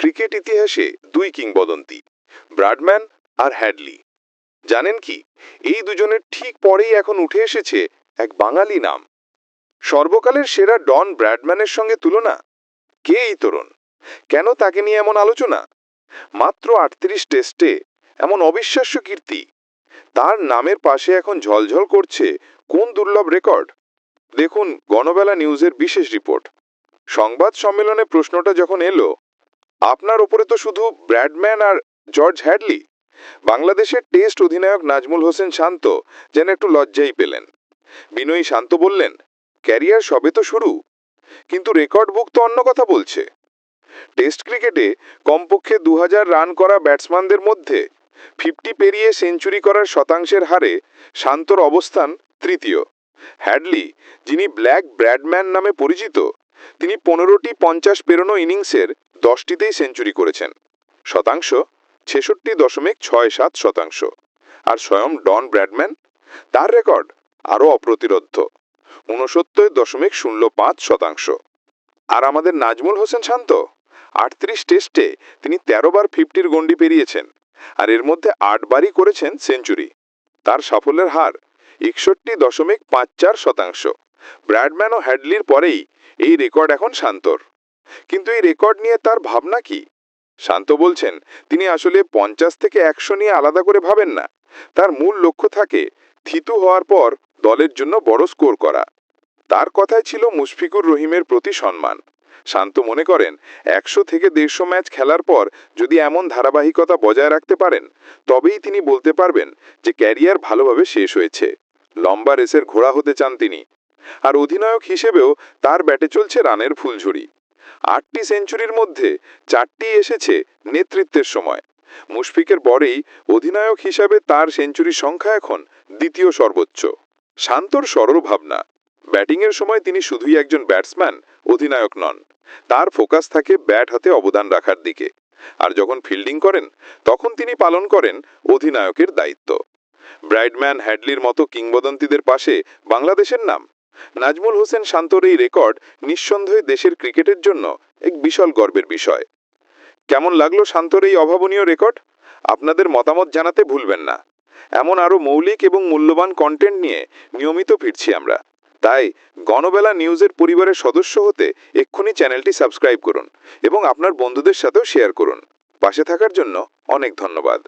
Cricket ইতিহাসে দুই কিংবদন্তি ব্রাডম্যান আর হ্যাডলি। জানেন কি, এই দুজনের ঠিক পরেই এখন উঠে এসেছে এক বাঙালি নাম। সর্বকালের সেরা ডন ব্র্যাডম্যানের সঙ্গে তুলনা? কে এই তরুণ? কেন তাকে নিয়ে এমন আলোচনা? মাত্র আটত্রিশ টেস্টে এমন অবিশ্বাস্য কীর্তি? তার নামের পাশে এখন ঝলঝল করছে কোন দুর্লভ রেকর্ড? দেখুন গণবেলা নিউজের বিশেষ রিপোর্ট। সংবাদ সম্মেলনে প্রশ্নটা যখন এলো আপনার ওপরে তো শুধু ব্র্যাডম্যান আর জর্জ হ্যাডলি। বাংলাদেশের টেস্ট অধিনায়ক নাজমুল হোসেন শান্ত যেন একটু লজ্জাই পেলেন। বিনয়ী শান্ত বললেন, ক্যারিয়ার সবে তো শুরু। কিন্তু রেকর্ড বুক তো অন্য কথা বলছে। টেস্ট ক্রিকেটে কমপক্ষে দু হাজার রান করা ব্যাটসম্যানদের মধ্যে ফিফটি পেরিয়ে সেঞ্চুরি করার শতাংশের হারে শান্তর অবস্থান তৃতীয়। হ্যাডলি, যিনি ব্ল্যাক ব্র্যাডম্যান নামে পরিচিত, তিনি পনেরোটি পঞ্চাশ পেরোনো ইনিংসের দশটিতেই সেঞ্চুরি করেছেন। শতাংশ ছেষট্টি দশমিক ছয় সাত শতাংশ। আর স্বয়ং ডন ব্র্যাডম্যান, তার রেকর্ড আরও অপ্রতিরোধ্য, ঊনসত্তর দশমিক শূন্য পাঁচ শতাংশ। আর আমাদের নাজমুল হোসেন শান্ত, আটত্রিশ টেস্টে তিনি তেরো বার ফিফটির গণ্ডি পেরিয়েছেন, আর এর মধ্যে আটবারই করেছেন সেঞ্চুরি। তার সাফল্যের হার একষট্টি দশমিক পাঁচ চার শতাংশ। ব্র্যাডম্যান ও হ্যাডলির পরেই এই রেকর্ড এখন শান্তর। কিন্তু এই রেকর্ড নিয়ে তার ভাবনা কি? শান্ত বলছেন, তিনি আসলে পঞ্চাশ থেকে একশো নিয়ে আলাদা করে ভাবেন না। তার মূল লক্ষ্য থাকে থিতু হওয়ার পর দলের জন্য বড় স্কোর করা। তার কথায় ছিল মুশফিকুর রহিমের প্রতি সম্মান। শান্ত মনে করেন, একশো থেকে দেড়শো ম্যাচ খেলার পর যদি এমন ধারাবাহিকতা বজায় রাখতে পারেন, তবেই তিনি বলতে পারবেন যে ক্যারিয়ার ভালোভাবে শেষ হয়েছে। লম্বা রেসের ঘোড়া হতে চান তিনি। আর অধিনায়ক হিসেবেও তার ব্যাটে চলছে রানের ফুলঝুরি। আটটি সেঞ্চুরির মধ্যে চারটি এসেছে নেতৃত্বের সময়। মুশফিকের পরেই অধিনায়ক হিসাবে তার সেঞ্চুরির সংখ্যা এখন দ্বিতীয় সর্বোচ্চ। শান্তর সরল ভাবনা। ব্যাটিংয়ের সময় তিনি শুধুই একজন ব্যাটসম্যান, অধিনায়ক নন। তার ফোকাস থাকে ব্যাট হাতে অবদান রাখার দিকে। আর যখন ফিল্ডিং করেন, তখন তিনি পালন করেন অধিনায়কের দায়িত্ব। ব্রাইডম্যান হ্যাডলির মতো কিংবদন্তিদের পাশে বাংলাদেশের নাম নাজমুল হোসেন শান্তর এই রেকর্ড নিঃসন্দেহে দেশের ক্রিকেটের জন্য এক বিশাল গর্বের বিষয়। কেমন লাগল শান্তর এই অভাবনীয় রেকর্ড? আপনাদের মতামত জানাতে ভুলবেন না। এমন আরও মৌলিক এবং মূল্যবান কন্টেন্ট নিয়ে নিয়মিত ফিরছি আমরা। তাই গণবেলা নিউজের পরিবারের সদস্য হতে এক্ষুনি চ্যানেলটি সাবস্ক্রাইব করুন এবং আপনার বন্ধুদের সাথেও শেয়ার করুন। পাশে থাকার জন্য অনেক ধন্যবাদ।